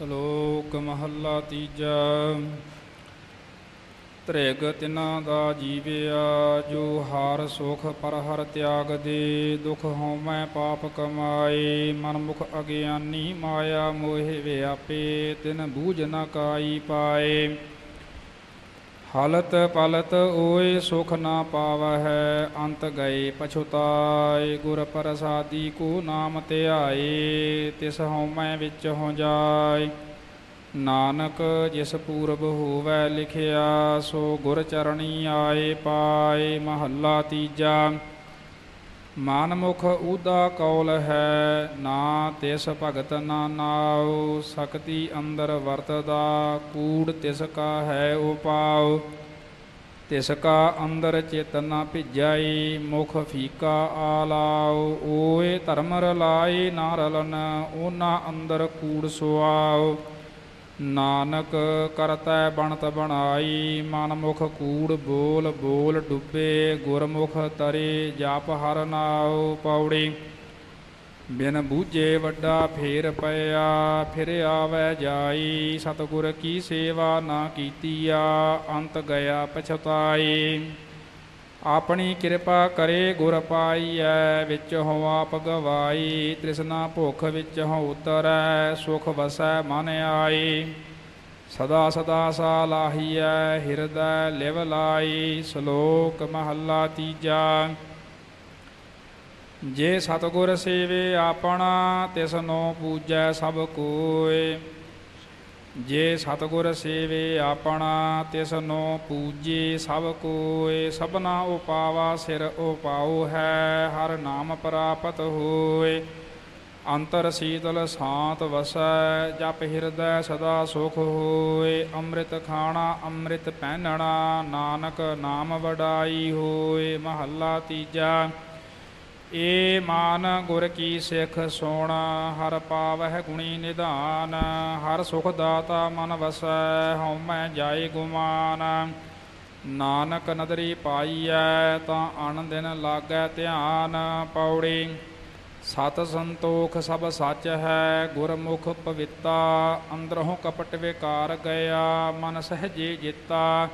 ਸ਼ਲੋਕ ਮਹੱਲਾ ਤੀਜਾ। ਤ੍ਰਿਗ ਤਿਨਾ ਦਾ ਜੀਵਿਆ, ਜੋ ਹਾਰ ਸੁਖ ਪਰ ਹਰ ਤਿਆਗ ਦੇ, ਦੁਖ ਹਉਮੈ ਪਾਪ ਕਮਾਏ ਮਨ ਮੁਖ ਅਗਿਆਨੀ ਮਾਇਆ ਮੋਹਿ ਵਿਆਪੇ, ਤਿਨ ਬੂਝ ਨ ਕਾਈ ਪਾਏ। ਹਾਲਤ ਪਲਤ ਓਏ ਸੁਖ ਨਾ ਪਾਵਹਿ, ਅੰਤ ਗਏ ਪਛੁਤਾਏ, ਗੁਰ ਪ੍ਰਸਾਦੀ ਕੋ ਨਾਮ ਧਿਆਏ, ਤਿਸ ਹਉਮੈ ਵਿੱਚ ਹੋ ਜਾਏ। ਨਾਨਕ ਜਿਸ ਪੂਰਬ ਹੋਵੈ ਲਿਖਿਆ, ਸੋ ਗੁਰ ਚਰਣੀ ਆਏ ਪਾਏ, ਮਹੱਲਾ ਤੀਜਾ। ਮਨ ਮੁਖ ਊਦਾ ਕੌਲ ਹੈ, ਨਾ ਤਿਸ ਭਗਤ ਨਾ ਨਾਉ, ਸਕਤੀ ਅੰਦਰ ਵਰਤਦਾ, ਕੂੜ ਤਿਸ ਕਾ ਹੈ ਉਪਾਉ। ਤਿਸ ਕਾ ਅੰਦਰ ਚਿਤ ਨਾ ਭਿਜਾਈ, ਮੁਖ ਫੀਕਾ ਆਲਾਉ। ਓਏ ਧਰਮ ਰਲਾਈ ਨਾ ਰਲਨ ਉਹਨਾਂ ਅੰਦਰ ਕੂੜ ਸੁਆਉ। ਨਾਨਕ ਕਰਤੈ ਬਣਤ ਬਣਾਈ, ਮਨ ਮੁਖ ਕੂੜ ਬੋਲ ਬੋਲ ਡੁੱਬੇ, ਗੁਰਮੁਖ ਤਰੇ ਜਪ ਹਰ ਨਾਉ ਪੌੜੀ। ਬਿਨ ਬੂਝੇ ਵੱਡਾ ਫੇਰ ਪਿਆ, ਫਿਰ ਆਵੈ ਜਾਈ, ਸਤਿਗੁਰ ਕੀ ਸੇਵਾ ਨਾ ਕੀਤੀਆ, ਅੰਤ ਗਿਆ ਪਛਤਾਈ। ਆਪਣੀ ਕਿਰਪਾ ਕਰੇ ਗੁਰ ਪਾਈਐ, ਵਿੱਚ ਹੋ ਆਪ ਗਵਾਈ ਤ੍ਰਿਸ਼ਨਾ ਭੁਖ ਵਿੱਚ ਹੋ ਉਤਰੈ, ਸੁਖ ਵਸੈ ਮਨ ਆਈ। ਸਦਾ ਸਦਾ ਸਾ ਲਾਹੀਐ ਹਿਰਦੈ ਲਿਵ ਲਾਈ, ਸ਼ਲੋਕ ਮਹੱਲਾ ਤੀਜਾ। ਜੇ ਸਤਿਗੁਰ ਸੇਵੇ ਆਪਣਾ ਤਿਸਨੋ ਪੂਜੈ ਸਭ ਕੋਇ। ਜੇ ਸਤਿਗੁਰ ਸੇਵੇ ਆਪਣਾ ਤਿਸਨੋ ਪੂਜੇ ਸਭ ਕੋਇ ਸਭਨਾ ਉਪਾਵਾ ਸਿਰ ਉਪਾਉ ਹੈ, ਹਰ ਨਾਮ ਪ੍ਰਾਪਤ ਹੋਏ। ਅੰਤਰ ਸੀਤਲ ਸ਼ਾਂਤ ਵਸੈ, ਜਪ ਹਿਰਦੈ ਸਦਾ ਸੁਖ ਹੋਏ। ਅੰਮ੍ਰਿਤ ਖਾਣਾ, ਅੰਮ੍ਰਿਤ ਪਹਿਨਣਾ, ਨਾਨਕ ਨਾਮ ਵਡਾਈ ਹੋਏ। ਮਹੱਲਾ ਤੀਜਾ ਏ ਮਾਨ ਗੁਰ ਕੀ ਸਿੱਖ ਸੋਣ, ਹਰ ਪਾਵਹਿ ਗੁਣੀ ਨਿਧਾਨ, ਹਰ ਸੁਖ ਦਾਤਾ ਮਨ ਵਸੈ, ਹਉਮੈ ਜਾਏ ਗੁਮਾਨ। ਨਾਨਕ ਨਦਰੀ ਪਾਈਐ, ਤਾਂ ਅਣ ਦਿਨ ਲਾਗੈ ਧਿਆਨ। ਪੌੜੀ, ਸਤ ਸੰਤੋਖ ਸਭ ਸੱਚ ਹੈ, ਗੁਰਮੁਖ ਪਵਿੱਤਾ ਅੰਦਰੋਂ ਕਪਟ ਵਿਕਾਰ ਗਿਆ, ਮਨ ਸਹਜੇ ਜਿੱਤਾ।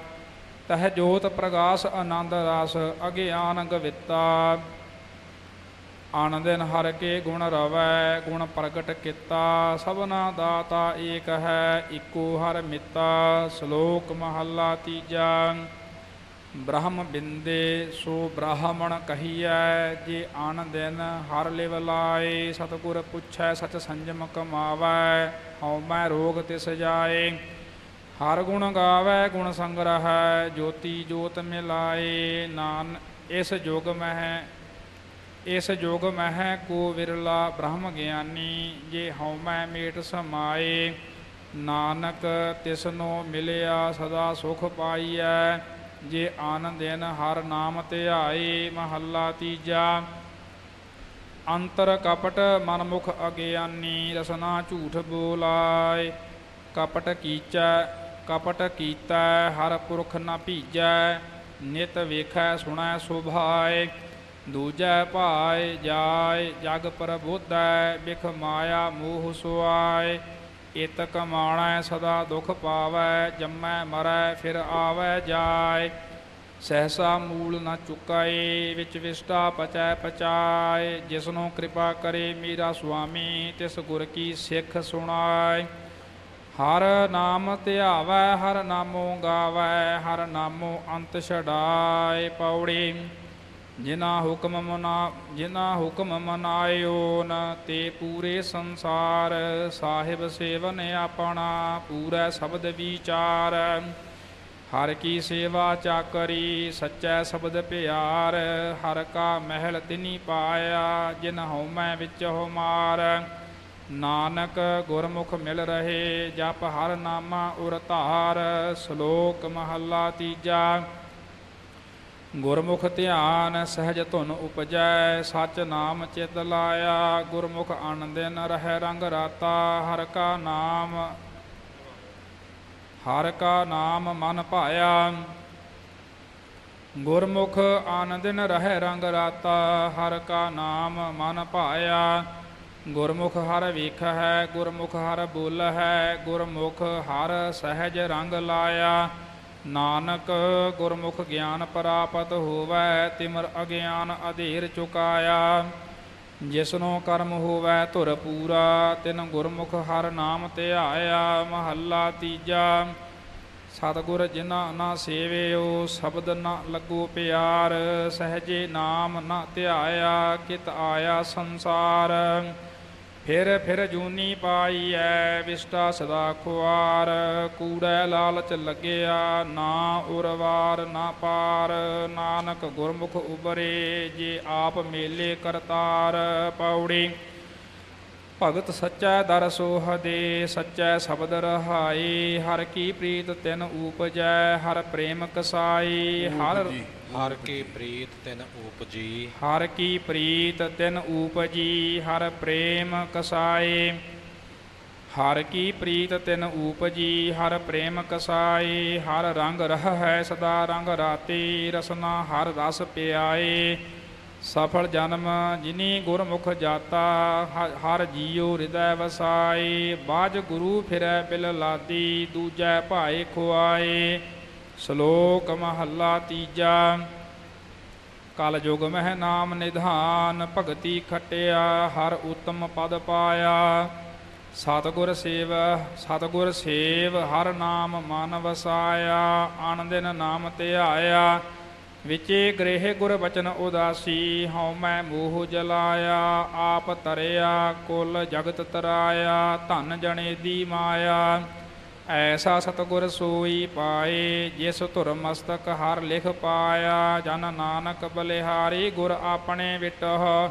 ਤਹ ਜੋਤ ਪ੍ਰਗਾਸ ਆਨੰਦ ਰਸ, ਅਗਿਆਨ ਗਵਿੱਤਾ। ਆਨੰਦਨ ਹਰ ਕੇ ਗੁਣ ਰਵੈ, ਗੁਣ ਪ੍ਰਗਟ ਕੀਤਾ, ਸਭਨਾ ਦਾਤਾ ਏਕ ਹੈ, ਇੱਕੋ ਹਰ ਮਿੱਤਾ, ਸ਼ਲੋਕ ਮਹੱਲਾ ਤੀਜਾ। ਬ੍ਰਹਮ ਬਿੰਦੇ, ਸੋ ਬ੍ਰਾਹਮਣ ਕਹੀਐ, ਜੇ ਆਨੰਦਨ ਹਰ ਲਿਵ ਲਾਏ, ਸਤਿਗੁਰ ਪੁੱਛੈ, ਸਚ ਸੰਜਮ ਕਮਾਵੈ, ਹਉ ਮੈਂ ਰੋਗ ਤਿਸ ਜਾਏ। ਹਰ ਗੁਣ ਗਾਵੈ, ਗੁਣ ਸੰਗ੍ਰਹਿ, ਜੋਤੀ ਜੋਤ ਮਿਲਾਏ ਨਾਨ ਇਸ ਜੁਗ ਮਹਿ ਇਸ ਜੋਗ ਮਹਿ ਕੋ ਵਿਰਲਾ ਬ੍ਰਹਮ ਗਿਆਨੀ, ਜੇ ਹਉਮੈ ਮੇਟ ਸਮਾਏ, ਨਾਨਕ ਤਿਸਨੋ ਮਿਲਿਆ ਸਦਾ ਸੁਖ ਪਾਈਐ, ਜੇ ਆਨੰਦਿਨ ਹਰ ਨਾਮ ਧਿਆਏ, ਮਹੱਲਾ ਤੀਜਾ। ਅੰਤਰ ਕਪਟ ਮਨਮੁਖ ਅਗਿਆਨੀ, ਰਸਨਾ ਝੂਠ ਬੋਲਾਏ। ਕਪਟ ਕੀਚੈ, ਕਪਟ ਕੀਤਾ, ਹਰ ਪੁਰਖ ਨਾ ਭੀਜੈ, ਨਿਤ ਵੇਖੈ ਸੁਣੈ ਸੁਭਾਏ। ਦੂਜੈ ਭਾਇ ਜਾਇ, ਜਗ ਪ੍ਰਬੋਧੈ, ਬਿਖ ਮਾਇਆ ਮੋਹ ਸੁਆਏ ਇਤ ਕਮਾਣੈ ਸਦਾ ਦੁਖ ਪਾਵੈ, ਜੰਮੈ ਮਰੈ ਫਿਰ ਆਵੈ ਜਾਇ। ਸਹਸਾ ਮੂਲ ਨਾ ਚੁਕਾਏ, ਵਿੱਚ ਵਿਸਟਾ ਪਚੈ ਪਚਾਏ, ਜਿਸਨੂੰ ਕਿਰਪਾ ਕਰੇ ਮੇਰਾ ਸੁਆਮੀ, ਤਿਸ ਗੁਰ ਕੀ ਸਿੱਖ ਸੁਣਾਏ ਹਰ ਨਾਮ ਧਿਆਵੈ, ਹਰ ਨਾਮੋ ਗਾਵੈ, ਹਰ ਨਾਮੋ ਅੰਤ ਛਡਾਏ ਪੌੜੀ। ਜਿਨ੍ਹਾਂ ਹੁਕਮ ਮਨਾ, ਜਿਨ੍ਹਾਂ ਹੁਕਮ ਮਨਾਇਓ ਨ, ਤੇ ਪੂਰੇ ਸੰਸਾਰ ਸਾਹਿਬ ਸੇਵਨ ਆਪਣਾ, ਪੂਰਾ ਸ਼ਬਦ ਵਿਚਾਰ। ਹਰ ਕੀ ਸੇਵਾ ਚਾਕਰੀ ਸੱਚੈ ਸ਼ਬਦ ਪਿਆਰ। ਹਰ ਕਾ ਮਹਿਲ ਤਿਨੀ ਪਾਇਆ, ਜਿਨ ਹਉਮੈ ਵਿੱਚ ਹੋ ਮਾਰ ਨਾਨਕ ਗੁਰਮੁਖ ਮਿਲ ਰਹੇ, ਜਪ ਹਰ ਨਾਮਾ ਉਰ ਧਾਰ। ਸ਼ਲੋਕ ਮਹੱਲਾ ਤੀਜਾ ਗੁਰਮੁਖ ਧਿਆਨ ਸਹਿਜ ਧੁਨ ਉਪਜੈ, ਸਚ ਨਾਮ ਚਿਤ ਲਾਇਆ। ਗੁਰਮੁਖ ਆਨੰਦਿਨ ਰਹਿ ਰੰਗ ਰਾਤਾ, ਹਰ ਕਾ ਨਾਮ, ਹਰ ਕਾ ਨਾਮ ਮਨ ਭਾਇਆ। ਗੁਰਮੁਖ ਆਨੰਦਿਨ ਰਹਿ ਰੰਗ ਰਾਤਾ, ਹਰ ਕਾ ਨਾਮ ਮਨ ਭਾਇਆ। ਗੁਰਮੁਖ ਹਰ ਵੇਖ ਹੈ ਗੁਰਮੁਖ ਹਰ ਬੋਲ ਹੈ ਗੁਰਮੁਖ ਹਰ ਸਹਿਜ ਰੰਗ ਲਾਇਆ। ਨਾਨਕ ਗੁਰਮੁਖ ਗਿਆਨ ਪ੍ਰਾਪਤ ਹੋਵੈ, ਤਿਮਰ ਅਗਿਆਨ ਅਧੀਰ ਚੁਕਾਇਆ। ਜਿਸਨੋ ਕਰਮ ਹੋਵੈ ਧੁਰ ਪੂਰਾ, ਤਿਨ ਗੁਰਮੁਖ ਹਰ ਨਾਮ ਧਿਆਇਆ, ਮਹੱਲਾ ਤੀਜਾ। ਸਤਿਗੁਰ ਜਿਨਾ ਨਾ ਸੇਵਿਓ, ਸ਼ਬਦ ਨਾ ਲੱਗੋ ਪਿਆਰ, ਸਹਜੇ ਨਾਮ ਨਾ ਧਿਆਇਆ, ਕਿਤ ਆਇਆ ਸੰਸਾਰ। ਫਿਰ ਫਿਰ ਜੂਨੀ ਪਾਈ ਐ ਵਿਸ਼ਟਾ ਸਦਾ ਖੁਆਰ ਕੂੜੈ ਲਾਲਚ ਲੱਗਿਆ ਨਾ ਉਰਵਾਰ ਨਾ ਪਾਰ। ਨਾਨਕ ਗੁਰਮੁਖ ਉਬਰੇ ਜੇ ਆਪ ਮੇਲੇ ਕਰਤਾਰ। ਪੌੜੀ ਭਗਤ ਸੱਚਾ ਦਰ ਸੋਹ ਦੇ ਸੱਚਾ ਸ਼ਬਦ ਰਹਾਈ ਹਰ ਕੀ ਪ੍ਰੀਤ ਤਿਨ ਊਪਜੈ ਹਰ ਪ੍ਰੇਮ ਕਸਾਈ ਹਰ ਹਰ ਕੀ ਪ੍ਰੀਤ ਤਿਨ ਉਪਜੀ। ਹਰ ਕੀ ਪ੍ਰੀਤ ਤਿਨ ਉਪਜੀ, ਹਰ ਪ੍ਰੇਮ ਕਸਾਏ। ਹਰ ਕੀ ਪ੍ਰੀਤ ਤਿਨ ਉਪਜੀ, ਹਰ ਪ੍ਰੇਮ ਕਸਾਏ। ਹਰ ਰੰਗ ਰਹ ਹੈ ਸਦਾ ਰੰਗ ਰਾਤੀ, ਰਸਨਾ ਹਰ ਰਸ ਪਿਆਏ। ਸਫਲ ਜਨਮ ਜਿਨੀ ਗੁਰਮੁਖ ਜਾਤਾ ਹਰ ਜੀਉ ਹਿਰਦੈ ਵਸਾਏ। ਬਾਜ ਗੁਰੂ ਫਿਰੈ ਬਿਲ ਲਾਦੀ, ਦੂਜੈ ਭਾਏ ਖੁਆਏ। ਸ਼ਲੋਕ ਮਹੱਲਾ ਤੀਜਾ। ਕਲ ਯੁਗ ਮਹਿ ਨਾਮ ਨਿਧਾਨ, ਭਗਤੀ ਖਟਿਆ, ਹਰ ਉਤਮ ਪਦ ਪਾਇਆ। ਸਤਿਗੁਰ ਸੇਵ ਸਤਿਗੁਰ ਸੇਵ, ਹਰ ਨਾਮ ਮਨ ਵਸਾਇਆ। ਆਨ ਦਿਨ ਨਾਮ ਧਿਆਇਆ, ਵਿਚੇ ਗ੍ਰਹਿ ਗੁਰ ਬਚਨ ਉਦਾਸੀ, ਹਉ ਮੈਂ ਮੋਹ ਜਲਾਇਆ। ਆਪ ਤਰਿਆ ਕੁਲ ਜਗਤ ਤਰਾਇਆ, ਧਨ ਜਣੇ ਦੀ ਮਾਇਆ। ਐਸਾ ਸਤਿਗੁਰ ਸੋਈ ਪਾਏ, ਜਿਸ ਧੁਰ ਮਸਤਕ ਹਰ ਲਿਖ ਪਾਇਆ। ਜਨ ਨਾਨਕ ਬਲਿਹਾਰੀ ਗੁਰ ਆਪਣੇ ਵਿਟਹ,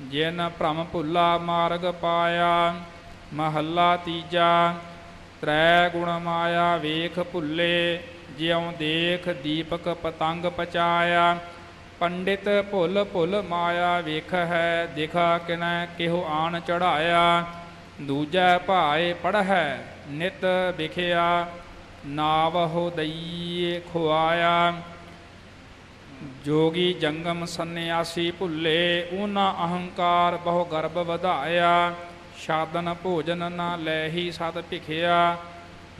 ਜਿਨ ਭ੍ਰਮ ਭੁੱਲਾ ਮਾਰਗ ਪਾਇਆ। ਮਹੱਲਾ ਤੀਜਾ, ਤ੍ਰੈ ਗੁਣ ਮਾਇਆ ਵੇਖ ਭੁੱਲੇ, ਜਿਉ ਦੇਖ ਦੀਪਕ ਪਤੰਗ ਪਚਾਇਆ। ਪੰਡਿਤ ਭੁੱਲ ਭੁੱਲ ਮਾਇਆ ਵੇਖ ਹੈ ਦਿਖਾ ਕਿਨੈ ਕਿਹੋ ਆਣ ਚੜਾਇਆ। ਦੂਜਾ ਭਾਏ ਪੜ੍ਹੈ ਨਿਤ ਵਿਖਿਆ ਨਾਵਹੁ ਦਈਏ ਖੁਆਇਆ। ਜੋਗੀ ਜੰਗਮ ਸੰਨਿਆਸੀ ਭੁੱਲੇ ਉਹਨਾਂ ਅਹੰਕਾਰ ਬਹੁ ਗਰਭ ਵਧਾਇਆ। ਸਾਧਨ ਭੋਜਨ ਨਾ ਲੈਹੀ ਸਤ ਭਿਖਿਆ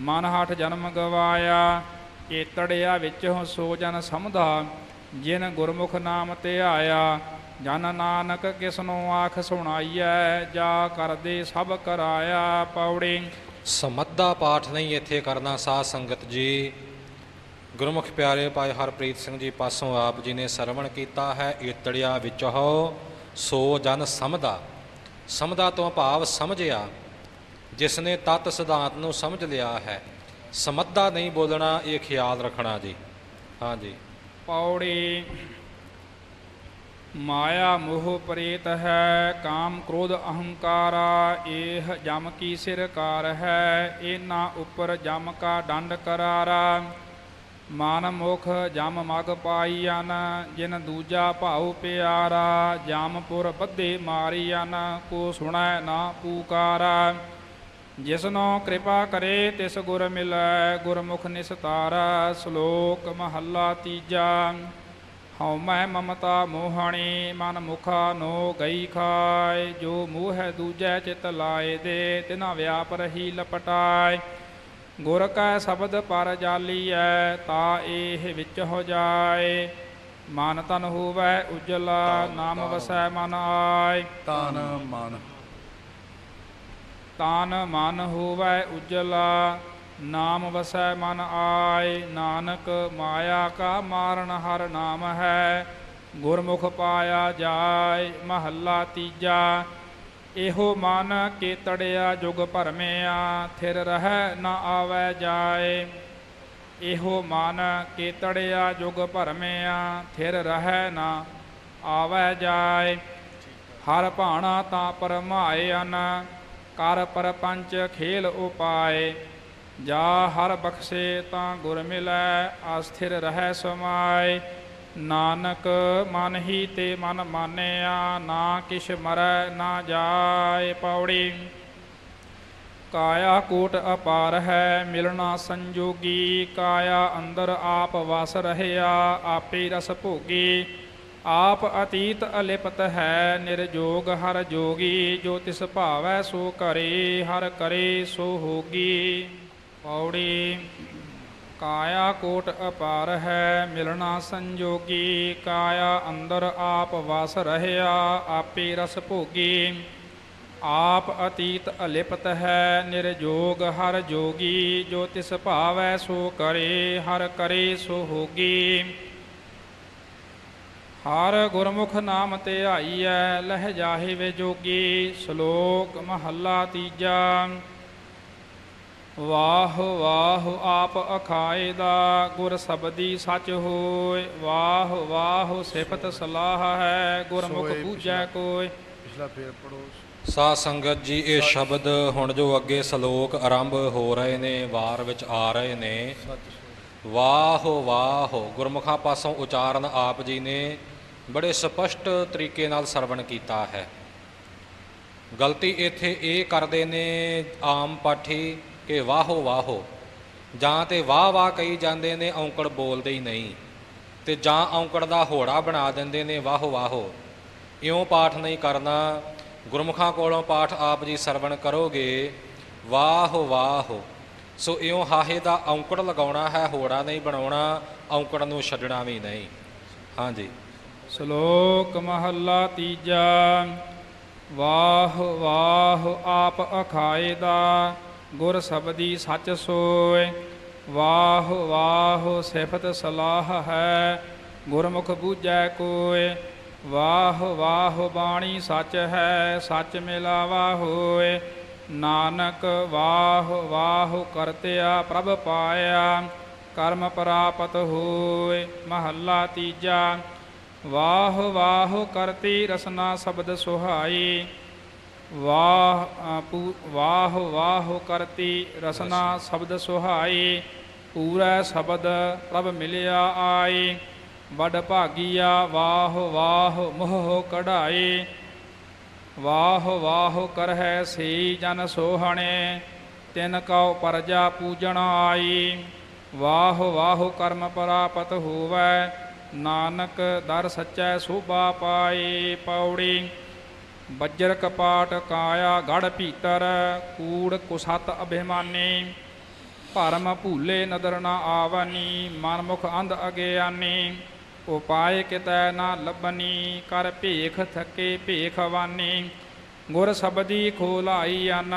ਮਨ ਹਠ ਜਨਮ ਗਵਾਇਆ। ਏਤੜਿਆ ਵਿੱਚੋਂ ਸੋ ਜਨ ਸਮਧਾ, ਜਿਨ ਗੁਰਮੁਖ ਨਾਮ ਤੇ ਆਇਆ ਜਨ ਨਾਨਕ ਕਿਸਨੂੰ ਆਖ ਸੁਣਾਈਐ, ਜਾ ਕਰਦੇ ਸਭ ਕਰਾਇਆ ਪੌੜੀ। ਸਮੱਧਾ ਪਾਠ ਨਹੀਂ ਇੱਥੇ ਕਰਨਾ ਸਾਧ ਸੰਗਤ ਜੀ। ਗੁਰਮੁਖ ਪਿਆਰੇ ਭਾਈ ਹਰਪ੍ਰੀਤ ਸਿੰਘ ਜੀ ਪਾਸੋਂ ਆਪ ਜੀ ਨੇ ਸਰਵਣ ਕੀਤਾ ਹੈ ਏਤੜਿਆ ਵਿੱਚੋ ਸੋ ਜਨ ਸਮਦਾ। ਸਮਦਾ ਤੋਂ ਭਾਵ ਸਮਝਿਆ ਜਿਸ ਨੇ ਤਤ ਸਿਧਾਂਤ ਨੂੰ ਸਮਝ ਲਿਆ ਹੈ। ਸਮੱਧਾ ਨਹੀਂ ਬੋਲਣਾ, ਇਹ ਖਿਆਲ ਰੱਖਣਾ ਜੀ। ਹਾਂਜੀ ਪੌੜੀ ਮਾਇਆ ਮੋਹ ਪ੍ਰੇਤ ਹੈ, ਕਾਮ ਕ੍ਰੋਧ ਅਹੰਕਾਰਾ ਇਹ ਜਮ ਕੀ ਸਿਰਕਾਰ ਹੈ ਇਹਨਾਂ ਉੱਪਰ ਜਮ ਕਾ ਡੰਡ ਕਰਾਰਾ। ਮਨ ਮੁਖ ਜਮ ਮਗ ਪਾਈਨ ਜਿਨ ਦੂਜਾ ਭਾਉ ਪਿਆਰਾ ਜਮਪੁਰ ਬੱਧੇ ਮਾਰੀਨ ਕੋ ਸੁਣੈ ਨਾ ਪੂਕਾਰਾ। ਜਿਸਨੋ ਕਿਰਪਾ ਕਰੇ, ਤਿਸ ਗੁਰ ਮਿਲੈ, ਗੁਰਮੁਖ ਨਿਸਤਾਰਾ, ਸ਼ਲੋਕ ਮਹੱਲਾ ਤੀਜਾ। ਹਉ ਮੈਂ ਮਮਤਾ ਮੋਹਣੀ ਮਨ ਮੁਖਾ ਨੋ ਗਈ ਖਾਏ। ਜੋ ਮੋਹ ਹੈ ਦੂਜੈ ਚਿਤ ਲਾਏ ਦੇ ਤਿਨਾ ਵਿਆਪ ਰਹੀ ਲਪਟਾਏ। ਗੁਰ ਕੈ ਸ਼ਬਦ ਪਰ ਜਾਲੀਐ ਤਾ ਇਹ ਵਿੱਚ ਹੋ ਜਾਏ। ਮਨ ਤਨ ਹੋਵੈ ਉਜਲਾ ਨਾਮ ਵਸੈ ਮਨ ਆਏ। ਤਾਨ ਮਨ। ਤਾਨ ਮਨ ਹੋਵੈ ਉਜਲਾ ਨਾਮ ਵਸੈ ਮਨ ਆਏ, ਨਾਨਕ ਮਾਇਆ ਕਾ ਮਾਰਨ ਹਰ ਨਾਮ ਹੈ। ਗੁਰਮੁਖ ਪਾਇਆ ਜਾਏ, ਮਹੱਲਾ ਤੀਜਾ। ਇਹੋ ਮਨ ਕੇ ਤੜਿਆ ਜੁਗ ਭਰਮਿਆ, ਥਿਰ ਰਹਿ ਨਾ ਆਵੈ ਜਾਏ। ਇਹੋ ਮਨ ਕੇ ਤੜਿਆ ਜੁਗ ਭਰਮਿਆ, ਥਿਰ ਰਹਿ ਨਾ ਆਵੈ ਜਾਏ। ਹਰ ਭਾਣਾ ਤਾਂ ਪਰਮਾਏ ਅਨ, ਕਰ ਪਰਪੰਚ ਖੇਲ ਉਪਾਏ। ਜਾ ਹਰ ਬਖਸ਼ੇ ਤਾਂ ਗੁਰ ਮਿਲੈ ਆਸਥਿਰ ਰਹਿ ਸਮਾਏ। ਨਾਨਕ ਮਨ ਹੀ ਤੇ ਮਨ ਮਾਨਿਆ, ਨਾ ਕਿਛ ਮਰੈ ਨਾ ਜਾਏ ਪੌੜੀ। ਕਾਇਆ ਕੋਟ ਅਪਾਰ ਹੈ, ਮਿਲਣਾ ਸੰਜੋਗੀ। ਕਾਇਆ ਅੰਦਰ ਆਪ ਵਸ ਰਹਿਆ, ਆਪੇ ਰਸ ਭੋਗੀ। ਆਪ ਅਤੀਤ ਅਲਿਪਤ ਹੈ, ਨਿਰਜੋਗ ਹਰ ਜੋਗੀ। ਜੋ ਤਿਸ ਭਾਵੈ ਸੋ ਕਰੇ, ਹਰ ਕਰੇ ਸੋ ਹੋਗੀ। ਪੌੜੀ, ਕਾਇਆ ਕੋਟ ਅਪਾਰ ਹੈ, ਮਿਲਣਾ ਸੰਜੋਗੀ, ਕਾਇਆ ਅੰਦਰ ਆਪ ਵਸ ਰਹਿਆ, ਆਪੇ ਰਸ ਭੋਗੀ। ਆਪ ਅਤੀਤ ਅਲਿਪਤ ਹੈ, ਨਿਰਜੋਗ ਹਰ ਜੋਗੀ, ਜੋ ਤਿਸ ਭਾਵੈ ਸੋ ਕਰੇ, ਹਰ ਕਰੇ ਸੋ ਹੋਗੀ। ਹਰ ਗੁਰਮੁਖ ਨਾਮ ਤੇ ਆਈਐ, ਲਹਿ ਜਾਹੇ ਵੇ ਜੋਗੀ, ਸ਼ਲੋਕ ਮਹੱਲਾ ਤੀਜਾ। ਵਾਹ ਵਾਹ ਆਪ ਅਖਾਏ ਦਾ ਗੁਰ ਸਬਦੀ ਸੱਚ ਹੋਏ। ਵਾਹ ਵਾਹ ਸਿਫਤ ਸਲਾਹ ਹੈ ਗੁਰਮੁਖ ਪੂਜੈ ਕੋਈ ਪਿਛਲਾ ਫੇਰ ਪੜੋ ਸਾਧ ਸੰਗਤ ਜੀ ਇਹ ਸ਼ਬਦ ਹੁਣ ਜੋ ਅੱਗੇ ਸ਼ਲੋਕ ਆਰੰਭ ਹੋ ਰਹੇ ਨੇ ਵਾਰ ਵਿੱਚ ਆ ਰਹੇ ਨੇ। ਵਾਹ ਵਾਹ ਗੁਰਮੁਖਾਂ ਪਾਸੋਂ ਉਚਾਰਨ ਆਪ ਜੀ ਨੇ ਬੜੇ ਸਪਸ਼ਟ ਤਰੀਕੇ ਨਾਲ ਸਰਵਣ ਕੀਤਾ ਹੈ। ਗਲਤੀ ਇੱਥੇ ਇਹ ਕਰਦੇ ਨੇ ਆਮ ਪਾਠੀ ਕਿ ਵਾਹੋ ਵਾਹੋ। ਜਾਂ ਤੇ ਵਾਹ ਵਾਹ ਕਹੀ ਜਾਂਦੇ ਨੇ, ਔਂਕੜ ਬੋਲਦੇ ਹੀ ਨਹੀਂ। ਤੇ ਜਾਂ ਔਂਕੜ ਦਾ ਹੋੜਾ ਬਣਾ ਦਿੰਦੇ ਨੇ, ਵਾਹੋ ਵਾਹੋ। ਇਉਂ ਪਾਠ ਨਹੀਂ ਕਰਨਾ। ਗੁਰਮੁਖਾਂ ਕੋਲੋਂ ਪਾਠ ਆਪ ਜੀ ਸਰਵਣ ਕਰੋਗੇ, ਵਾਹੋ ਵਾਹੋ। ਸੋ ਇਉਂ ਹਾਹੇ ਦਾ ਔਂਕੜ ਲਗਾਉਣਾ ਹੈ, ਹੋੜਾ ਨਹੀਂ ਬਣਾਉਣਾ, ਔਂਕੜ ਨੂੰ ਛੱਡਣਾ ਵੀ ਨਹੀਂ। ਹਾਂਜੀ। ਸ਼ਲੋਕ ਮਹੱਲਾ ਤੀਜਾ। ਵਾਹ ਵਾਹ ਆਪ ਅਖਾਏ ਦਾ। ਗੁਰ ਸਬਦੀ ਸੱਚ ਸੋਏ, ਵਾਹ ਵਾਹ, ਸਿਫਤ ਸਲਾਹ ਹੈ, ਗੁਰਮੁਖ ਬੂਝੈ ਕੋਏ, ਵਾਹ ਵਾਹ, ਬਾਣੀ ਸੱਚ ਹੈ, ਸੱਚ ਮਿਲਾਵਾ ਹੋਏ, ਨਾਨਕ ਵਾਹ ਵਾਹ ਕਰਤਿਆ ਪ੍ਰਭ ਪਾਇਆ, ਕਰਮ ਪ੍ਰਾਪਤ ਹੋਏ, ਮਹੱਲਾ ਤੀਜਾ, ਵਾਹ ਵਾਹ ਕਰਤੀ ਰਸਨਾ ਸ਼ਬਦ ਸੁਹਾਈ ਵਾਹ ਅ, ਪੂ- ਵਾਹ ਵਾਹ ਕਰਤੀ ਰਸਨਾ ਸ਼ਬਦ ਸੁਹਾਈ ਪੂਰਾ ਸ਼ਬਦ ਪ੍ਰਭ ਮਿਲਿਆ ਆਈ ਵੱਡ ਭਾਗੀਆ ਵਾਹ ਵਾਹ ਮੋਹ ਕਢਾਈ ਵਾਹ ਵਾਹ ਕਰਹਿ ਸੇ ਜਨ ਸੋਹਣੇ ਤਿਨ ਕਉ ਪਰਜਾ ਪੂਜਣ ਆਈ ਵਾਹ ਵਾਹ ਕਰਮ ਪ੍ਰਾਪਤ ਹੋਵੈ ਨਾਨਕ ਦਰ ਸੱਚੈ ਸੋਭਾ ਪਾਏ ਪੌੜੀ ਬੱਜਰ ਕਪਾਟ ਕਾਇਆ ਗੜ ਭੀਤਰ, ਕੂੜ ਕੁਸਤ ਅਭਿਮਾਨੀ। ਭਰਮ ਭੂਲੇ ਨਦਰ ਨਾ ਆਵਨੀ ਮਨ ਮੁਖ ਅੰਧ ਅਗਿਆਨੀ ਉਪਾਏ ਕਿਤੈ ਨਾ ਲੱਭਨੀ, ਕਰ ਭੇਖ ਥਕੇ ਭੇਖਵਾਨੀ ਗੁਰ ਸਬਦੀ ਖੋਲਾਈ ਅਨ,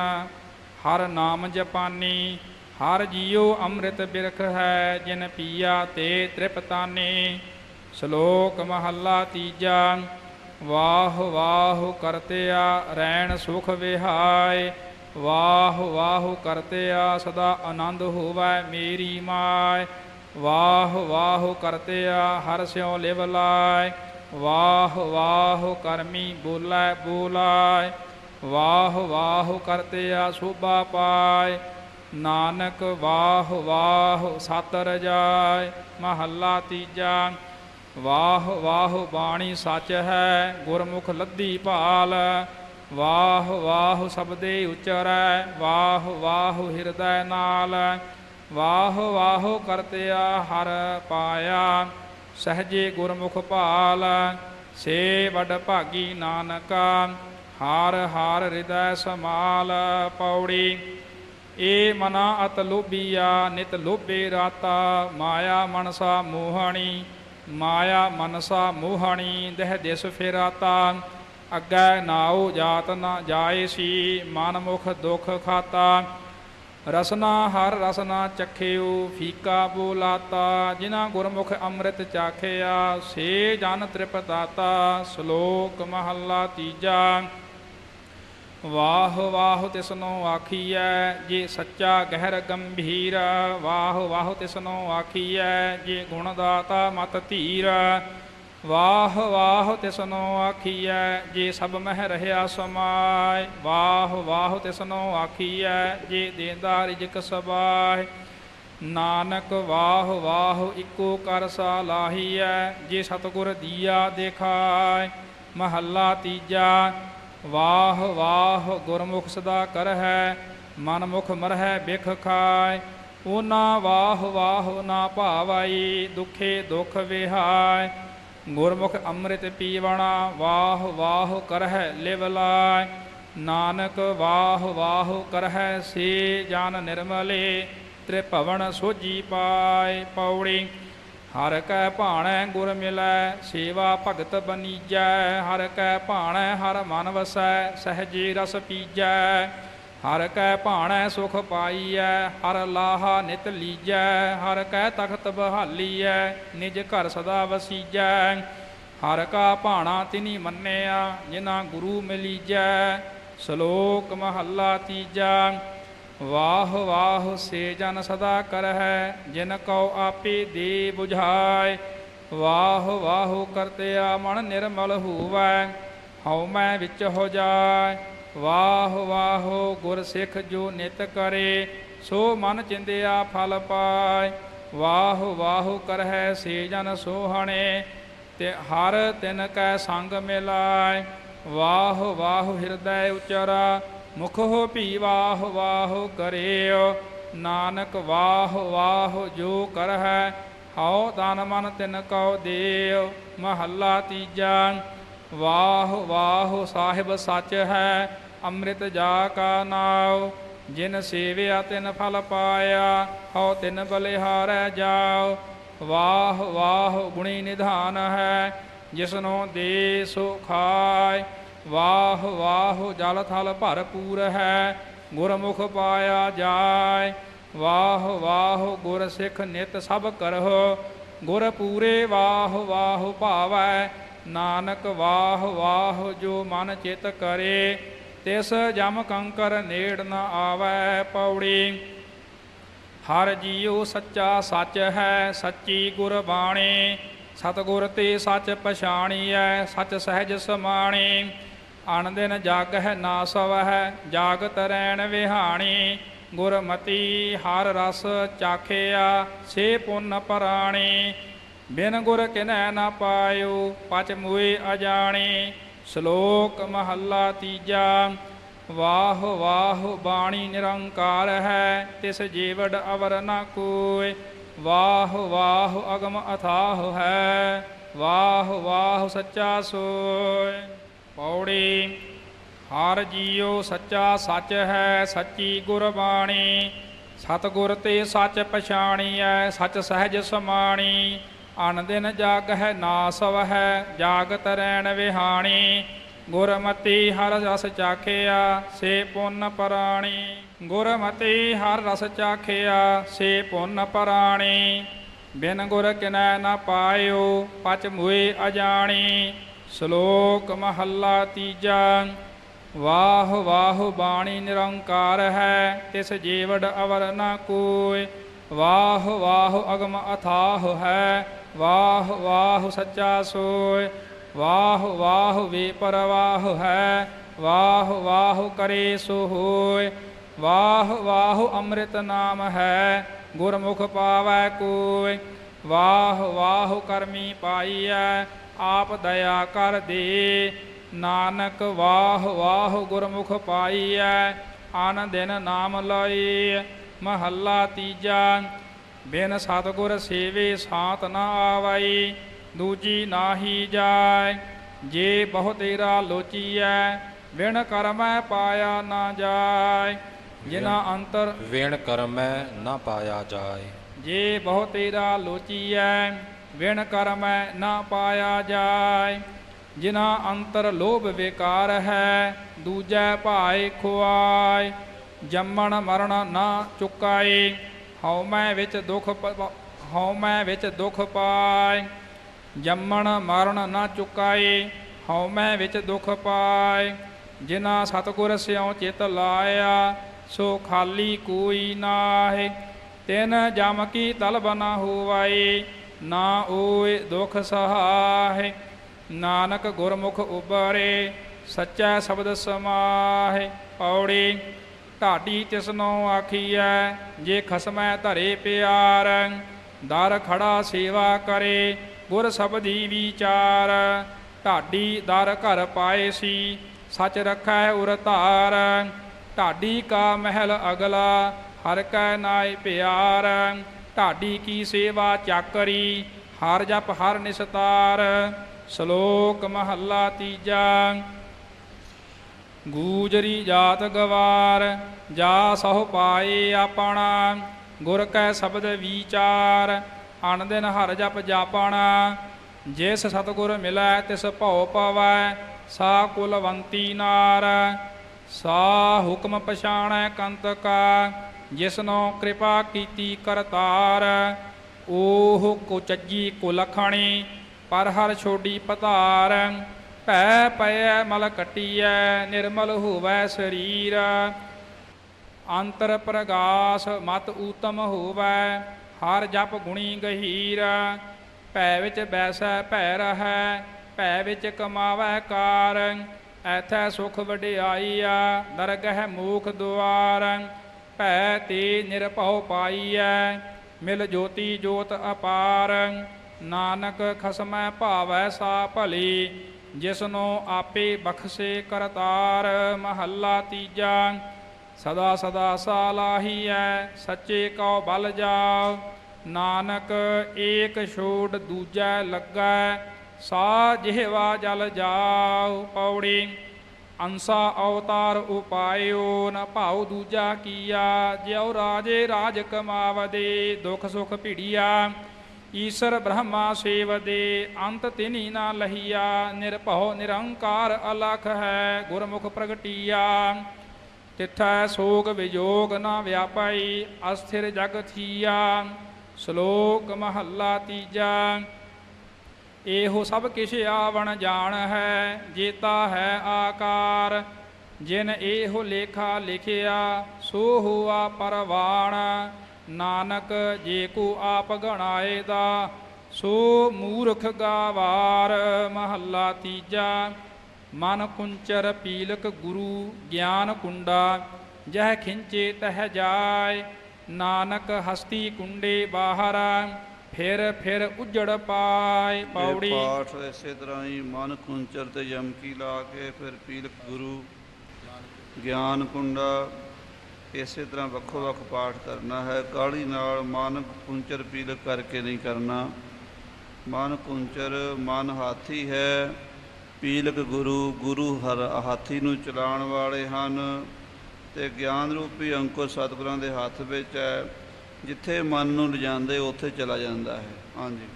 ਹਰ ਨਾਮ ਜਪਾਨੀ। ਹਰ ਜੀਉ ਅੰਮ੍ਰਿਤ ਬਿਰਖ ਹੈ, ਜਿਨ ਪੀਆ ਤੇ ਤ੍ਰਿਪਤਾਨੀ। ਸ਼ਲੋਕ ਮਹੱਲਾ ਤੀਜਾ ਵਾਹ ਵਾਹ ਕਰਤਿਆ ਰੈਣ ਸੁਖ ਵਿਹਾਏ ਵਾਹ ਵਾਹ ਕਰਤਿਆ ਸਦਾ ਆਨੰਦ ਹੋਵੈ ਮੇਰੀ ਮਾਇ, ਵਾਹ ਵਾਹ ਕਰਤਿਆ ਹਰ ਸਿਉ ਲਿਵ ਲਾਇ, ਵਾਹ ਵਾਹ ਕਰਮੀ ਬੋਲੇ ਬੋਲਾਇ, ਵਾਹ ਵਾਹ ਕਰਤਿਆ ਸੋਭਾ ਪਾਇ, ਨਾਨਕ ਵਾਹ ਵਾਹ ਸਤ ਰਜਾਇ, ਮਹੱਲਾ ਤੀਜਾ ਵਾਹ ਵਾਹ ਬਾਣੀ ਸੱਚ ਹੈ, ਗੁਰਮੁਖ ਲੱਦੀ ਭਾਲ। ਵਾਹ ਵਾਹ ਸਬਦੇ ਉਚਰੈ, ਵਾਹ ਵਾਹ ਹਿਰਦੈ ਨਾਲ। ਵਾਹ ਵਾਹ ਕਰਤਿਆ ਹਰ ਪਾਇਆ, ਸਹਜੇ ਗੁਰਮੁਖ ਭਾਲ। ਸੇ ਵਡ ਭਾਗੀ ਨਾਨਕਾ, ਹਾਰ ਹਾਰ ਹਿਰਦੈ ਸਮਾਲ ਪੌੜੀ। ਏ ਮਨਾ ਅਤ ਲੋਭੀਆ ਨਿਤ ਲੋਭੇ ਰਾਤਾ, ਮਾਇਆ ਮਨਸਾ ਮੋਹਣੀ। ਮਾਇਆ ਮਨਸਾ ਮੋਹਣੀ ਦਹਿ ਦਿਸ ਫੇਰਾਤਾ ਅੱਗੇ ਨਾਉ ਜਾਤ ਨਾ ਜਾਏ ਸੀ, ਮਨ ਮੁਖ ਦੁਖ ਖਾਤਾ। ਰਸਨਾ ਹਰ ਰਸਨਾ ਚਖਿਓ, ਫੀਕਾ ਬੋਲਾਤਾ। ਜਿਨਾ ਗੁਰਮੁਖ ਅੰਮ੍ਰਿਤ ਚਾਖਿਆ, ਸੇ ਜਨ ਤ੍ਰਿਪਤਾਤਾ। ਸ਼ਲੋਕ ਮਹੱਲਾ ਤੀਜਾ। ਵਾਹ ਵਾਹ ਤਿਸਨੋ ਆਖੀਐ, ਜੇ ਸੱਚਾ ਗਹਿਰ ਗੰਭੀਰ, ਵਾਹ ਵਾਹ ਤਿਸਨੋ ਆਖੀਐ, ਜੇ ਗੁਣ ਦਾਤਾ ਮਤ ਧੀਰ, ਵਾਹ ਵਾਹ ਤਿਸਨੋ ਆਖੀਐ, ਜੇ ਸਭ ਮਹਿ ਰਹਿਆ ਸਮਾਏ, ਵਾਹ ਵਾਹ ਤਿਸਨੋ ਆਖੀਐ, ਜੇ ਦੇਂਦਾ ਰਿਜਕ ਸਬਾਇ ਨਾਨਕ ਵਾਹ ਵਾਹ ਇਕੋ ਕਰ ਸਾ ਲਾਹੀਐ, ਜੇ ਸਤਗੁਰ ਦੀਆ ਦੇਖਾਏ, ਮਹੱਲਾ ਤੀਜਾ ਵਾਹ ਵਾਹ ਗੁਰਮੁਖ ਸਦਾ ਕਰਹਿ ਮਨ ਮੁਖ ਮਰਹਿ ਬਿਖ ਖਾਇ। ਓਨਾ ਵਾਹ ਵਾਹ ਨਾ ਭਾਵਾਈ ਦੁਖੇ ਦੁਖ ਵਿਹਾਇ। ਗੁਰਮੁਖ ਅੰਮ੍ਰਿਤ ਪੀਵਣਾ, ਵਾਹ ਵਾਹ ਕਰਹਿ ਲਿਵ ਲਾਇ। ਨਾਨਕ ਵਾਹ ਵਾਹ ਕਰਹਿ ਸੇ ਜਨ ਨਿਰਮਲੇ, ਤ੍ਰਿਭਵਨ ਸੋਜੀ ਪਾਏ ਪੌੜੀ ਹਰ ਕੈ ਭਾਣੈ ਗੁਰ ਮਿਲੈ, ਸੇਵਾ ਭਗਤ ਬਨੀਜੈ। ਹਰ ਕੈ ਭਾਣੈ, ਹਰ ਮਨ ਵਸੈ, ਸਹਜੇ ਰਸ ਪੀਜੈ। ਹਰ ਕੈ ਭਾਣੈ, ਸੁਖ ਪਾਈਐ, ਹਰ ਲਾਹਾ ਨਿਤ ਲੀਜੈ। ਹਰ ਕੈ ਤਖਤ ਬਹਾਲੀਐ, ਨਿਜ ਘਰ ਸਦਾ ਵਸੀਜੈ। ਹਰ ਕਾ ਭਾਣਾ ਤਿਨੀ ਮੰਨਿਆ, ਜਿਨਾ ਗੁਰੂ ਮਿਲੀਜੈ, ਸ਼ਲੋਕ ਮਹੱਲਾ ਤੀਜਾ। ਵਾਹ ਵਾਹ ਸੇ ਜਨ ਸਦਾ ਕਰਹਿ, ਜਿਨ ਕਉ ਆਪੇ ਦੇ 부ਝਾਇ ਵਾਹ ਵਾਹ ਕਰਤਿਆ ਮਨ ਨਿਰਮਲ ਹੋਵੈ, ਹਉ ਮੈਂ ਵਿੱਚ ਹੋ ਜਾਏ। ਵਾਹ ਵਾਹ ਗੁਰ ਸਿੱਖ ਜੋ ਨਿਤ ਕਰੇ, ਸੋ ਮਨ ਚਿੰਦਿਆ ਫਲ ਪਾਏ। ਵਾਹ ਵਾਹ ਕਰਹਿ ਸੇ ਜਨ ਸੋਹਣੇ, ਤੇ ਹਰ ਤਿਨ ਕੈ ਸੰਗ ਮਿਲਾਏ। ਵਾਹ ਵਾਹ ਹਿਰਦੈ ਉਚਰਾ ਮੁਖ ਹੋ ਭੀ ਵਾਹ ਵਾਹ ਕਰਿਓ ਨਾਨਕ ਵਾਹ ਵਾਹ ਜੋ ਕਰਹਿ, ਹਉ ਤਨ ਮਨ ਤਿਨ ਕਉ ਦੇਵ ਮਹੱਲਾ ਤੀਜਾ, ਵਾਹ ਵਾਹ ਸਾਹਿਬ ਸੱਚ ਹੈ, ਅੰਮ੍ਰਿਤ ਜਾ ਕਾ ਨਾਉ, ਜਿਨ ਸੇਵਿਆ ਤਿਨ ਫਲ ਪਾਇਆ, ਹਉ ਤਿਨ ਬਲਿਹਾਰੈ ਜਾਉ, ਵਾਹ ਵਾਹ ਗੁਣੀ ਨਿਧਾਨ ਹੈ, ਜਿਸਨੋ ਦੇ ਸੋ ਖਾਇ ਵਾਹ ਵਾਹ ਜਲ ਥਲ ਭਰਪੂਰ ਹੈ, ਗੁਰਮੁਖ ਪਾਇਆ ਜਾਏ। ਵਾਹ ਵਾਹ ਗੁਰ ਸਿੱਖ ਨਿਤ ਸਭ ਕਰਹੁ, ਗੁਰ ਪੂਰੇ ਵਾਹ ਵਾਹ ਭਾਵੈ। ਨਾਨਕ ਵਾਹ ਵਾਹ ਜੋ ਮਨ ਚਿਤ ਕਰੇ, ਤਿਸ ਜਮ ਕੰਕਰ ਨੇੜ ਨ ਆਵੈ ਪੌੜੀ। ਹਰ ਜੀਉ ਸੱਚਾ ਸੱਚ ਹੈ, ਸੱਚੀ ਗੁਰਬਾਣੀ ਸਤਿਗੁਰ ਤੇ ਸੱਚ ਪਛਾਣੀਐ, ਸੱਚ ਸਹਿਜ ਸਮਾਣੀ। ਅਣਦਿਨ ਜਗ ਹੈ ਨਾ ਸਵ ਹੈ ਜਾਗਤ ਰੈਣ ਵਿਹਾਣੀ। ਗੁਰਮਤੀ ਹਰ ਰਸ ਚਾਖਿਆ ਸੇ ਪੁੰਨ ਪਰਾਣੀ। ਬਿਨ ਗੁਰ ਕਿਨੈ ਨਾ ਪਾਇਓ, ਪਚ ਮੁਏ ਅਜਾਣੀ। ਸ਼ਲੋਕ ਮਹੱਲਾ ਤੀਜਾ, ਵਾਹ ਵਾਹ ਬਾਣੀ ਨਿਰੰਕਾਰ ਹੈ, ਤਿਸ ਜੀਵੜ ਅਵਰ ਨਾ ਕੋਇ। ਵਾਹ ਵਾਹ ਅਗਮ ਅਥਾਹ ਹੈ, ਵਾਹ ਵਾਹ ਸੱਚਾ ਸੋਇ। ਪੌੜੀ, ਹਰ ਜੀਉ ਸੱਚਾ ਸੱਚ ਹੈ, ਸੱਚੀ ਗੁਰਬਾਣੀ ਸਤਿਗੁਰ ਤੇ ਸੱਚ ਪਛਾਣੀ ਪਛਾਣੀਐ ਸੱਚ ਸਹਿਜ ਸਮਾਣੀ। ਅਨ ਦਿਨ ਜਾਗ ਹੈ ਨਾਸਵ ਹੈ ਜਾਗਤ ਰੈਣ ਵਿਹਾਣੀ। ਗੁਰਮਤੀ ਹਰ ਰਸ ਚਾਖਿਆ, ਸੇ ਪੁੰਨ ਪਰਾਣੀ। ਗੁਰਮਤੀ ਹਰ ਰਸ ਚਾਖਿਆ, ਸੇ ਪੁੰਨ ਪਰਾਣੀ। ਬਿਨ ਗੁਰ ਕਿਨੈ ਨਾ ਪਾਇਓ, ਪਚ ਮੁਏ ਅਜਾਣੀ। ਸ਼ਲੋਕ ਮਹੱਲਾ ਤੀਜਾ, ਵਾਹ ਵਾਹ ਬਾਣੀ ਨਿਰੰਕਾਰ ਹੈ, ਤਿਸ ਜੀਵੜ ਅਵਰ ਨ ਕੋਇ ਵਾਹ ਵਾਹ ਅਗਮ ਅਥਾਹ ਹੈ, ਵਾਹ ਵਾਹ ਸੱਚਾ ਸੋਇ। ਵਾਹ ਵਾਹ ਵੇ ਪਰਵਾਹ ਹੈ, ਵਾਹ ਵਾਹ ਕਰੇ ਸੋ ਹੋਇ। ਵਾਹ ਵਾਹ ਅੰਮ੍ਰਿਤ ਨਾਮ ਹੈ, ਗੁਰਮੁਖ ਪਾਵੈ ਕੋਇ ਵਾਹ ਵਾਹ ਕਰਮੀ ਪਾਈਐ ਆਪ ਦਇਆ ਕਰ ਦੇ। ਨਾਨਕ ਵਾਹ ਵਾਹ ਗੁਰਮੁਖ ਪਾਈਐ ਆਨ ਦਿਨ ਨਾਮ ਲਏ ਮਹੱਲਾ ਤੀਜਾ। ਬਿਨ ਸਤਗੁਰ ਸੇਵੇ ਸਾਤ ਨਾ ਆਵਈ ਦੂਜੀ ਨਾਹੀ ਜਾਏ। ਜੇ ਬਹੁ ਤੇਰਾ ਲੋਚੀਐ ਬਿਨ ਕਰਮੈ ਪਾਇਆ ਨਾ ਜਾਏ। ਜਿਨਾ ਅੰਤਰ ਵੇਣ ਕਰਮੈ ਨਾ ਪਾਇਆ ਜਾਏ। ਜੇ ਬਹੁ ਤੇਰਾ ਲੋਚੀਐ ਵਿਣ ਕਰਮੈ ਨਾ ਪਾਇਆ ਜਾਏ। ਜਿਨਾ ਅੰਤਰ ਲੋਭ ਵਿਕਾਰ ਹੈ, ਦੂਜੈ ਭਾਏ ਖੁਆਏ। ਜੰਮਣ ਮਰਨ ਨਾ ਚੁਕਾਏ ਹਉਮੈ ਵਿੱਚ ਦੁਖ ਪ- ਹਉਮੈ ਵਿੱਚ ਦੁਖ ਪਾਏ। ਜੰਮਣ ਮਰਨ ਨਾ ਚੁਕਾਏ ਹਉਮੈ ਵਿੱਚ ਦੁਖ ਪਾਏ। ਜਿਨਾ ਸਤਿਗੁਰ ਸਿਉ ਚਿਤ ਲਾਇਆ, ਸੋ ਖਾਲੀ ਕੋਈ ਨਾਹੀ। ਤਿਨ ਜਮ ਕੀ ਤਲਬ ਨਾ ਹੋਵਾਈ ਨਾ ਓਏ ਦੁਖ ਸਹਾਇ ਨਾਨਕ ਗੁਰਮੁਖ ਉਬਰੇ ਸੱਚਾ ਸ਼ਬਦ ਸਮਾਹਿ। ਪੌੜੀ ਢਾਡੀ ਤਿਸਨੋ ਆਖੀਐ, ਜੇ ਖਸਮੈ ਧਰੇ ਪਿਆਰ, ਦਰ ਖੜਾ ਸੇਵਾ ਕਰੇ, ਗੁਰ ਸਬਦੀ ਵਿਚਾਰ। ਢਾਡੀ ਦਰ ਘਰ ਪਾਏ ਸੀ, ਸੱਚ ਰੱਖੈ ਉਰ ਧਾਰ। ਢਾਡੀ ਕਾ ਮਹਿਲ ਅਗਲਾ, ਹਰ ਕੈ ਨਾਇ ਪਿਆਰ। ਢਾਡੀ ਕੀ ਸੇਵਾ ਚਾਕਰੀ, ਹਰ ਜਪ ਹਰ ਨਿਸਤਾਰ, ਸ਼ਲੋਕ ਮਹੱਲਾ ਤੀਜਾ। ਗੂਜਰੀ ਜਾਤ ਗਵਾਰ, ਜਾ ਸਹੁ ਪਾਏ ਆਪਣਾ, ਗੁਰ ਕੈ ਸ਼ਬਦ ਵਿਚਾਰ ਅਨ ਦਿਨ ਹਰ ਜਪ ਜਾਪਣਾ। ਜਿਸ ਸਤਗੁਰ ਮਿਲੈ ਤਿਸ ਭਉ ਪਵੈ, ਸਾ ਕੁਲਵੰਤੀ ਨਾਰ, ਸਾ ਹੁਕਮ ਪਛਾਣੈ ਕੰਤ ਕਾ ਜਿਸਨੋ ਕਿਰਪਾ ਕੀਤੀ ਕਰਤਾਰ, ਓਹ ਕੁਚੱਜੀ ਕੁਲਖਣੀ ਪਰ ਹਰ ਛੋਡੀ ਪਤਾਰ। ਭੈ ਪਇਐ ਮਲ ਕਟੀਐ ਨਿਰਮਲ ਹੋਵੈ ਸਰੀਰ। ਅੰਤਰ ਪ੍ਰਗਾਸ ਮਤ ਊਤਮ ਹੋਵੈ, ਹਰ ਜਪ ਗੁਣੀ ਗਹੀਰ। ਭੈ ਵਿੱਚ ਬੈਸੈ, ਭੈ ਰਹੈ, ਭੈ ਵਿੱਚ ਕਮਾਵੈ ਕਾਰ। ਐਥੈ ਸੁਖ ਵਡਿਆਈ ਆ ਨਰਗਹਿ ਮੂਖ ਦੁਆਰ। ਭੈ ਤੇ ਨਿਰਭਉ ਪਾਈਐ, ਮਿਲ ਜੋਤੀ ਜੋਤ ਅਪਾਰ। ਨਾਨਕ ਖਸਮੈ ਭਾਵੈ ਸਾ ਭਲੀ, ਜਿਸਨੋ ਆਪੇ ਬਖਸ਼ੇ ਕਰਤਾਰ। ਮਹੱਲਾ ਤੀਜਾ, ਸਦਾ ਸਦਾ ਸਾਲਾਹੀਐ ਸੱਚੇ ਕਉ ਬਲ ਜਾਓ ਨਾਨਕ ਏਕ ਛੋੜ ਦੂਜਾ ਲੱਗੈ, ਸਾ ਜਿਹਵਾ ਜਲ ਜਾਓ ਪੌੜੀ ਅੰਸਾ ਅਵਤਾਰ ਉਪਾਇਓ ਨ ਭਾਉ ਦੂਜਾ ਕੀਆ, ਜਿਉ ਰਾਜੇ ਰਾਜ ਕਮਾਵਦੇ, ਦੁਖ ਸੁਖ ਭਿੜੀਆ, ਈਸ਼ਰ ਬ੍ਰਹਮਾ ਸੇਵਦੇ, ਅੰਤ ਤਿਨੀ ਨਾ ਲਹੀਆ, ਨਿਰਭਉ ਨਿਰੰਕਾਰ ਅਲਖ ਹੈ, ਗੁਰਮੁਖ ਪ੍ਰਗਟੀਆ। ਤਿਥੈ ਸੋਗ ਵਿਜੋਗ ਨਾ ਵਿਆਪਾਈ, ਅਸਥਿਰ ਜਗ ਥੀਆ, ਸ਼ਲੋਕ ਮਹੱਲਾ ਤੀਜਾ। ਇਹੋ ਸਭ ਕਿਛ ਆਵਣ ਜਾਣ ਹੈ, ਜੇਤਾ ਹੈ ਆਕਾਰ। ਜਿਨ ਇਹੋ ਲੇਖਾ ਲਿਖਿਆ, ਸੋ ਹੋਆ ਪਰਵਾਣ। ਨਾਨਕ ਜੇ ਕੋ ਆਪ ਗਣਾਏ ਦਾ, ਸੋ ਮੂਰਖ ਗਾਵਾਰ। ਮਹੱਲਾ ਤੀਜਾ, ਮਨ ਕੁੰਚਰ ਪੀਲਕ ਗੁਰੂ ਗਿਆਨ ਕੁੰਡਾ, ਜਹ ਖਿੰਚੇ ਤਹ ਜਾਏ। ਨਾਨਕ ਹਸਤੀ ਕੁੰਡੇ ਬਾਹਰ ਫਿਰ ਫਿਰ ਉਜੜ ਪਾਏ ਪੌੜੀ। ਪਾਠ ਇਸੇ ਤਰ੍ਹਾਂ ਹੀ ਮਨ ਕੁੰਚਰ ਤੇ ਯਮਕੀ ਲਾ ਕੇ ਫਿਰ ਪੀਲਕ ਗੁਰੂ ਗਿਆਨ ਕੁੰਡਾ ਇਸੇ ਤਰ੍ਹਾਂ ਵੱਖੋ ਵੱਖ ਪਾਠ ਕਰਨਾ ਹੈ। ਕਾਹਲੀ ਨਾਲ ਮਨ ਕੁੰਚਰ ਪੀਲਕ ਕਰਕੇ ਨਹੀਂ ਕਰਨਾ। ਮਨ ਕੁੰਚਰ ਮਨ ਹਾਥੀ ਹੈ। ਪੀਲਕ ਗੁਰੂ ਗੁਰੂ ਹਰ ਹਾਥੀ ਨੂੰ ਚਲਾਉਣ ਵਾਲੇ ਹਨ ਤੇ ਗਿਆਨ ਰੂਪੀ ਅੰਕੁਰ ਸਤਿਗੁਰਾਂ ਦੇ ਹੱਥ ਵਿੱਚ ਹੈ। ਜਿੱਥੇ ਮਨ ਨੂੰ ਲਿਜਾਂਦੇ, ਉੱਥੇ ਚਲਾ ਜਾਂਦਾ ਹੈ। ਹਾਂਜੀ।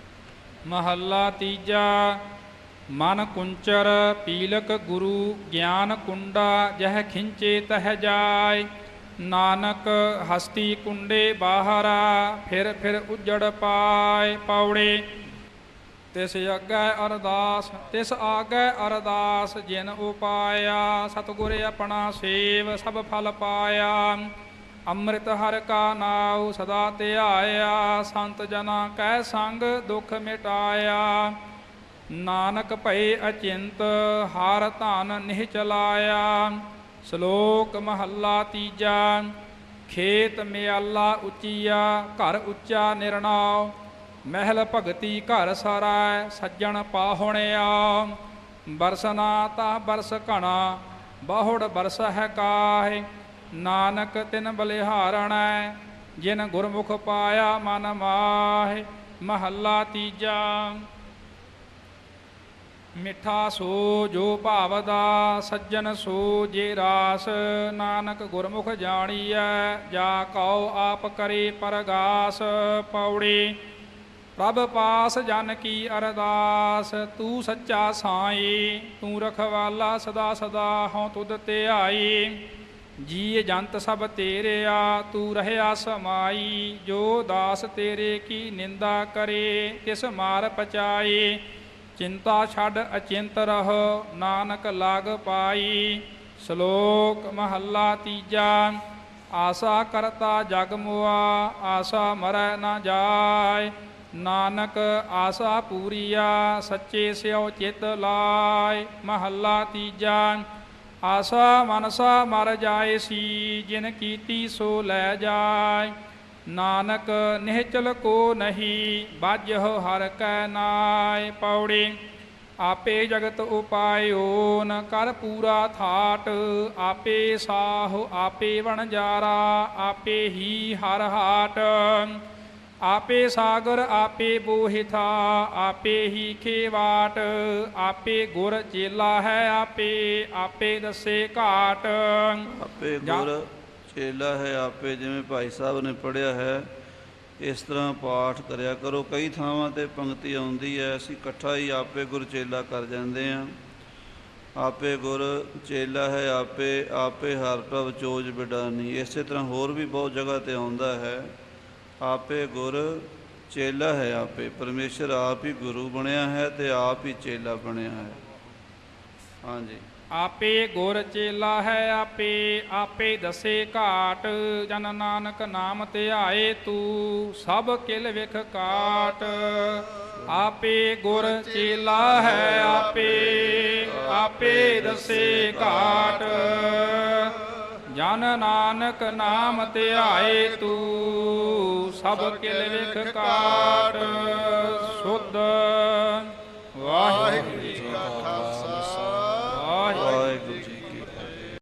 ਮਹੱਲਾ ਤੀਜਾ, ਮਨ ਕੁੰਚਰ, ਪੀਲਕ ਗੁਰੂ, ਗਿਆਨ ਕੁੰਡਾ, ਜਹ ਖਿੰਚੇ ਤਹ ਜਾਏ। ਨਾਨਕ ਹਸਤੀ ਕੁੰਡੇ ਬਾਹਰਾ, ਫਿਰ ਫਿਰ ਉਜੜ ਪਾਏ ਪੌੜੇ। ਤਿਸ ਅੱਗੇ ਅਰਦਾਸ, ਤਿਸ ਆਗੇ ਅਰਦਾਸ, ਜਿਨ ਉਪਾਇਆ, ਸਤਿਗੁਰ ਆਪਣਾ ਸੇਵ, ਸਭ ਫਲ ਪਾਇਆ। ਅੰਮ੍ਰਿਤ ਹਰ ਕਾ ਨਾਉ ਸਦਾ ਧਿਆਇਆ, ਸੰਤ ਜਨਾ ਕੈ ਸੰਗ ਦੁਖ ਮਿਟਾਇਆ। ਨਾਨਕ ਭਏ ਅਚਿੰਤ, ਹਾਰ ਧਨ ਨਿਹ ਚਲਾਇਆ। ਸ਼ਲੋਕ ਮਹੱਲਾ ਤੀਜਾ, ਖੇਤ ਮਿਆਲਾ ਉੱਚੀਆ, ਘਰ ਉੱਚਾ ਨਿਰਣਾਉ। ਮਹਿਲ ਭਗਤੀ ਘਰ ਸਾਰਾ ਸੱਜਣ ਪਾਹੁਣਿਆ। ਬਰਸਨਾ ਤਾ ਬਰਸ ਘਣਾ, ਬਹੁੜ ਬਰਸ ਹੈ ਕਾਹੇ। ਨਾਨਕ ਤਿਨ ਬਲਿਹਾਰਣੈ, ਜਿਨ ਗੁਰਮੁਖ ਪਾਇਆ ਮਨ ਮਾਹਿ, ਮਹੱਲਾ ਤੀਜਾ। ਮਿੱਠਾ ਸੋ ਜੋ ਭਾਵਦਾ, ਸੱਜਣ ਸੋ ਜੇ ਰਾਸ। ਨਾਨਕ ਗੁਰਮੁਖ ਜਾਣੀਐ, ਜਾ ਕਉ ਆਪ ਕਰੇ ਪਰਗਾਸ। ਪੌੜੀ, ਪ੍ਰਭ ਪਾਸ ਜਨ ਕੀ ਅਰਦਾਸ। ਤੂੰ ਸੱਚਾ ਸਾਈ, ਤੂੰ ਰਖਵਾਲਾ ਸਦਾ ਸਦਾ ਹਉ ਤੁਧ ਆਈ ਜੀ ਜੰਤ ਸਭ ਤੇਰਿਆ, ਤੂੰ ਰਹਿਆ ਸਮਾਈ, ਜੋ ਦਾਸ ਤੇਰੇ ਕੀ ਨਿੰਦਾ ਕਰੇ, ਤਿਸ ਮਾਰ ਪਚਾਏ। ਚਿੰਤਾ ਛੱਡ, ਅਚਿੰਤ ਰਹੋ, ਨਾਨਕ ਲਾਗ ਪਾਈ। ਸ਼ਲੋਕ ਮਹੱਲਾ ਤੀਜਾ, ਆਸਾ ਕਰਤਾ ਜਗ ਮੁਆ, ਆਸਾ ਮਰੈ ਨਾ ਜਾਏ। ਨਾਨਕ ਆਸਾ ਪੂਰੀਆ, ਸੱਚੇ ਸਿਉ ਚਿਤ ਲਾਇ ਮਹੱਲਾ ਤੀਜਾ ਆਸਾ ਮਨਸਾ ਮਰ ਜਾਏ ਸੀ, ਜਿਨ ਕੀਤੀ ਸੋ ਲੈ ਜਾਏ। ਨਾਨਕ ਨਿਹਚਲ ਕੋ ਨਹੀਂ, ਬਾਝਹੁ ਹਰ ਕੈ ਨਾਇ ਪੌੜੀ, ਆਪੇ ਜਗਤ ਉਪਾਇਓ ਨ ਕਰ ਪੂਰਾ ਥਾਟ, ਆਪੇ ਸਾਹੁ, ਆਪੇ ਵਣਜਾਰਾ, ਆਪੇ ਹੀ ਹਰ ਹਾਟ। ਆਪੇ ਸਾਗਰ ਆਪੇ ਬੋਹਿਥਾ ਆਪੇ ਹੀ ਖੇਵਾਟ ਆਪੇ ਗੁਰ ਚੇਲਾ ਹੈ ਆਪੇ ਆਪੇ ਦੱਸੇ ਘਾਟ। ਆਪੇ ਗੁਰ ਚੇਲਾ ਹੈ ਆਪੇ ਜਿਵੇਂ ਭਾਈ ਸਾਹਿਬ ਨੇ ਪੜਿਆ ਹੈ ਇਸ ਤਰ੍ਹਾਂ ਪਾਠ ਕਰਿਆ ਕਰੋ। ਕਈ ਥਾਵਾਂ ਤੇ ਪੰਕਤੀ ਆਉਂਦੀ ਹੈ ਅਸੀਂ ਇਕੱਠਾ ਹੀ ਆਪੇ ਗੁਰ ਚੇਲਾ ਕਰ ਜਾਂਦੇ ਹਾਂ। ਆਪੇ ਗੁਰ ਚੇਲਾ ਹੈ ਆਪੇ ਆਪੇ ਹਰ ਪ੍ਰਭ ਚੋਜ ਬਿਡਾਨੀ। ਇਸੇ ਤਰ੍ਹਾਂ ਹੋਰ ਵੀ ਬਹੁਤ ਜਗ੍ਹਾ ਤੇ ਆਉਂਦਾ ਹੈ। ਆਪੇ ਗੁਰ ਚੇਲਾ ਹੈ ਆਪੇ, ਪਰਮੇਸ਼ਰ ਆਪ ਹੀ ਗੁਰੂ ਬਣਿਆ ਹੈ ਤੇ ਆਪ ਹੀ ਚੇਲਾ ਬਣਿਆ ਹੈ। ਹਾਂਜੀ। ਆਪੇ ਗੁਰ ਚੇਲਾ ਹੈ, ਆਪੇ ਆਪੇ ਦਸੇ ਘਾਟ, ਜਨ ਨਾਨਕ ਨਾਮ ਧਿਆਏ ਤੂੰ, ਸਭ ਕਿਲ ਵਿਖ ਕਾਟ। ਆਪੇ ਗੁਰ ਚੇਲਾ ਹੈ, ਆਪੇ ਆਪੇ ਦਸੇ ਘਾਟ। ਜਨ ਨਾਨਕ ਨਾਮ ਧਿਆਏ ਤੂੰ ਸਭ ਕਿਲ ਵਿਖ ਕਾਟ ਸੁਧ ਵਾਹਿਗੁਰੂ।